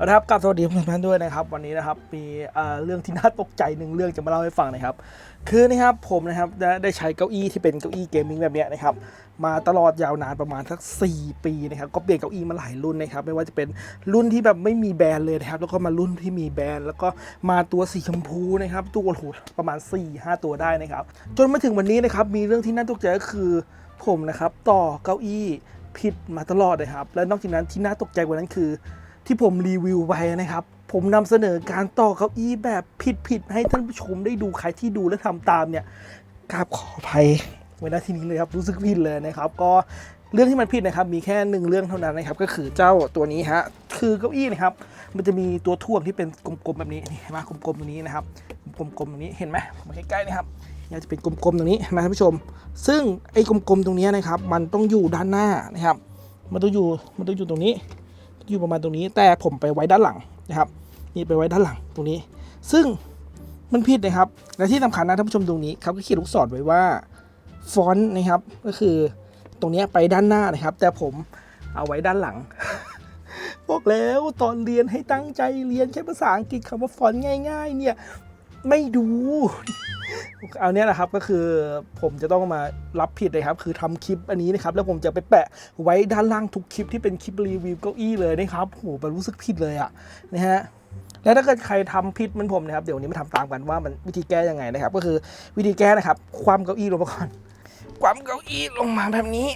เอาละครับกลับสวัสดีทุกท่านด้วยนะครับ วันนี้นะครับมีเรื่องที่น่าตกใจหนึ่งเรื่องจะมาเล่าให้ฟังนะครับ คือนะครับผมนะครับได้ใช้เก้าอี้ที่เป็นเก้าอี้เกมมิ่งแบบนี้นะครับมาตลอดยาวนานประมาณสัก 4 ปีนะครับก็เปลี่ยนเก้าอี้มาหลายรุ่นนะครับไม่ว่าจะเป็นรุ่นที่แบบไม่มีแบรนด์เลยนะครับแล้วก็มารุ่นที่มีแบรนด์แล้วก็มาตัวสีชมพูนะครับตัวโอ้โหประมาณ 4-5 ตัวได้นะครับ จนมาถึงวันนี้นะครับมีเรื่องที่น่าตกใจก็คือผมนะครับต่อเก้าอี้ผิดมาตลอดเลยครับ และนอกจากนั้นที่น่าตกใจกว่านั้นคือ ที่ผมรีวิวไปนะครับ ผมนำเสนอการต่อเก้าอี้แบบผิดๆให้ท่านผู้ชมได้ดูใครที่ดูและทำตามเนี่ยกราบขออภัยไว้ณที่นี้เลยครับรู้สึกผิดเลยนะครับ ก็เรื่องที่มันผิดนะครับมีแค่หนึ่งเรื่องเท่านั้นนะครับ ก็คือเจ้าตัวนี้ฮะคือเก้าอี้นะครับ มันจะมีตัวท่วงที่เป็นกลมๆแบบนี้เห็นไหมกลมๆตรงนี้นะครับกลมๆตรงนี้เห็นไหมมาใกล้ๆนะครับเนี่ยจะเป็นกลมๆตรงนี้เห็นไหมท่านผู้ชม ซึ่งไอ้กลมๆตรงนี้นะครับ มันต้องอยู่ด้านหน้านะครับ มันต้องอยู่มันต้องอยู่ตรงนี้ อยู่ประมาณตรงนี้ แต่ผมไปไว้ด้านหลังนะครับ นี่ไปไว้ด้านหลังตรงนี้ ซึ่งมันผิดนะครับ และที่สำคัญนะท่านผู้ชมตรงนี้ครับก็เขียนลูกศรไว้ว่าฟอนต์นะครับ ก็คือตรงนี้ไปด้านหน้านะครับ แต่ผมเอาไว้ด้านหลัง บอกแล้วตอนเรียนให้ตั้งใจเรียนใช้ภาษาอังกฤษคำว่าฟอนต์ง่าย ๆ เนี่ย ไม่ดู เอาเนี้ยนะครับก็คือผมจะต้องมารับผิดเลยครับ คือทำคลิปอันนี้นะครับ แล้วผมจะไปแปะไว้ด้านล่างทุกคลิปที่เป็นคลิปรีวิวเก้าอี้เลยนะครับโหมันรู้สึกผิดเลยอะนะฮะแล้วถ้าเกิดใครทำผิดเหมือนผมนะครับเดี๋ยววันนี้มาทำตามกันว่ามันวิธีแก้ยังไงนะครับ ก็คือวิธีแก้นะครับ ความเก้าอี้ลงมาก่อนความเก้าอี้ลงมาแบบนี้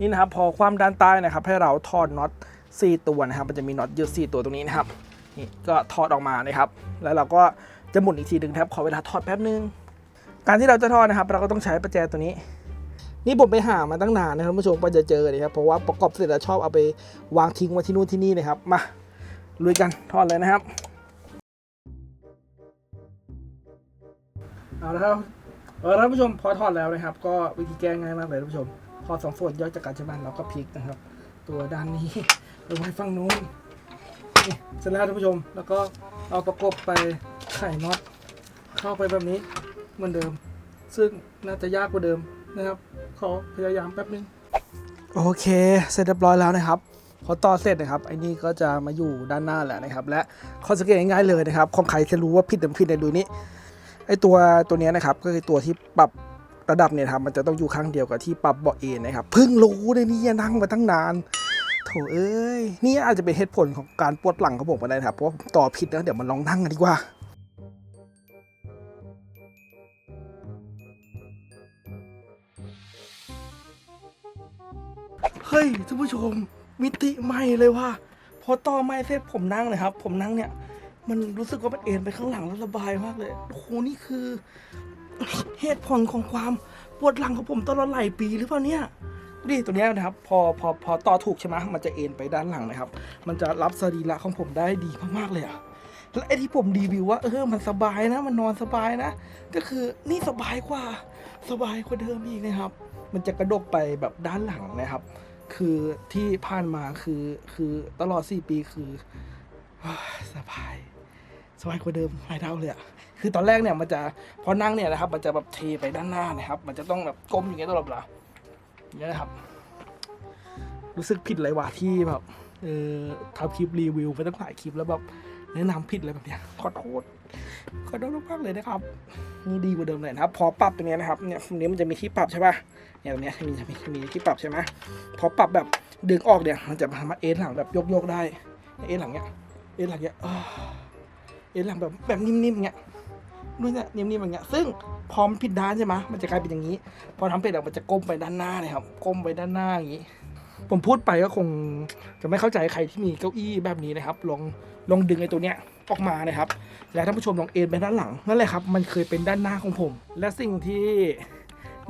นี่นะครับพอความด้านใต้นะครับ ให้เราถอดน็อต4ตัวนะครับ มันจะมีน็อตยืด4ตัวตรงนี้นะครับ นี่ก็ถอดออกมานะครับ แล้วเราก็จะหมุนอีกทีหนึ่งครับขอเวลาถอดแป๊บนึง การที่เราจะทอดนะครับ เราก็ต้องใช้ประแจตัวนี้ นี่ผมไปหามาตั้งนานนะครับผู้ชมกว่าจะเจอเลยครับเพราะว่าประกอบเสร็จแล้วชอบเอาไปวางทิ้งไว้ที่นู่นที่นี่นะครับมาลุยกันทอดเลยนะครับเอาละครับเออท่านผู้ชมพอทอดแล้วนะครับ ก็วิธีแก้ง่ายมากเลยท่านผู้ชม พอสองส่วนย่อยจากกันใช่ไหมเราก็พลิกนะครับ ตัวด้านนี้ไปไว้ฝั่งนู้น นี่เสร็จแล้วท่านผู้ชม แล้วก็เอาประกบไปไขน็อตเข้าไปแบบนี้เหมือนเดิม ซึ่งน่าจะยากกว่าเดิมนะครับขอพยายามแป๊บนึงโอเค เสร็จเรียบร้อยแล้วนะครับพอต่อเสร็จนะครับไอ้นี่ก็จะมาอยู่ด้านหน้าแหละนะครับ และข้อสังเกตง่ายๆเลยนะครับของใครจะรู้ว่าผิดหรือผิดในดูนี้ไอตัวตัวนี้นะครับก็คือตัวที่ปรับระดับเนี่ยครับมันจะต้องอยู่ข้างเดียวกับที่ปรับเบาะเอนนะครับเพิ่งรู้เลยนี่นั่งมาตั้งนาน โถเอ้ย นี่อาจจะเป็นเหตุผลของการปวดหลังของผมก็ได้นะครับ เพราะผมต่อผิดแล้วเดี๋ยวมันลองนั่งกันดีกว่าเฮ้ยท่านผู้ชมมิติใหม่เลยว่าพอต่อไม้เสร็จผมนั่งเลยครับ ผมนั่งเนี่ย มันรู้สึกว่ามันเอ็นไปข้างหลังแล้วระบายมากเลยโอ้โหนี่คือ เหตุผลของความปวดหลังของผมตลอดหลายปีหรือเปล่าเนี่ย ดิตัวนี้นะครับพอพอพอต่อถูกใช่ไหมมันจะเอ็นไปด้านหลังนะครับ มันจะรับสรีระของผมได้ดีมากๆเลยอะแล้วไอที่ผมรีวิวว่าเออมันสบายนะ มันนอนสบายนะ ก็คือนี่สบายกว่า สบายกว่าเดิมอีกนะครับ มันจะกระดกไปแบบด้านหลังนะครับ คือที่ผ่านมาคือคือตลอด 4 ปีคือสบายสบายกว่าเดิมหลายเท่าเลยอะคือตอนแรกเนี่ยมันจะพอนั่งเนี่ยนะครับ มันจะแบบเทไปด้านหน้านะครับ มันจะต้องแบบก้มอย่างเงี้ยตลอดเวลาอ เงี้ยนะครับ รู้สึกผิดเลยว่ะที่แบบเออทำคลิปรีวิวไปตั้งหลายคลิปแล้วแบบแนะนำผิดอะไรแบบเนี้ยขอโทษขอโทษมากๆเลยนะครับนี่ดีกว่าเดิมเลยนะครับ พอปรับตรงเนี้ยนะครับเนี่ยตรงนี้มันจะมีที่ปรับใช่ป่ะเนี่ยตรงเนี้ยมีมีมีที่ปรับใช่ไหมพอปรับแบบดึงออกเนี่ยมันจะสามารถเอ็นหลังแบบยกๆได้เอ็นหลังเนี้ยเอ็นหลังเนี้ยเอ็นหลังแบบแบบนิ่มๆเงี้ย ดูเนี่ยนิ่มๆอย่างเงี้ยซึ่งพอมันผิดด้านใช่ไหมมันจะกลายเป็นอย่างนี้ พอทำเป็ดอะมันจะก้มไปด้านหน้าเลยครับก้มไปด้านหน้าอย่างนี้ ผมพูดไปก็คงจะไม่เข้าใจใครที่มีเก้าอี้แบบนี้นะครับ ลองลองดึงไอ้ตัวเนี้ยออกมานะครับ แล้วท่านผู้ชมลองเอ็นไปด้านหลังนั่นแหละครับ มันเคยเป็นด้านหน้าของผม และสิ่งที่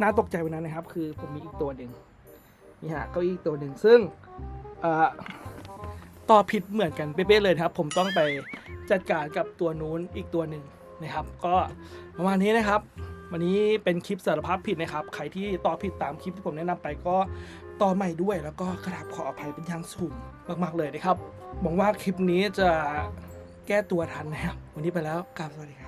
น่าตกใจวันนั้นนะครับ คือผมมีอีกตัวหนึ่งนี่ฮะเก้าอี้อีกตัวหนึ่งซึ่งเอ่อต่อผิดเหมือนกันเป๊ะเลยครับ ผมต้องไปจัดการกับตัวนู้นอีกตัวหนึ่ง นะครับ ก็ประมาณนี้นะครับ วันนี้เป็นคลิปสารภาพผิดนะครับ ใครที่ต่อผิดตามคลิปที่ผมแนะนำไปก็ต่อใหม่ด้วย แล้วก็กราบขออภัยเป็นอย่างสูงมากๆเลยนะครับหวังว่าคลิปนี้จะแก้ตัวทันนะครับ วันนี้ไปแล้วกราบสวัสดีครับ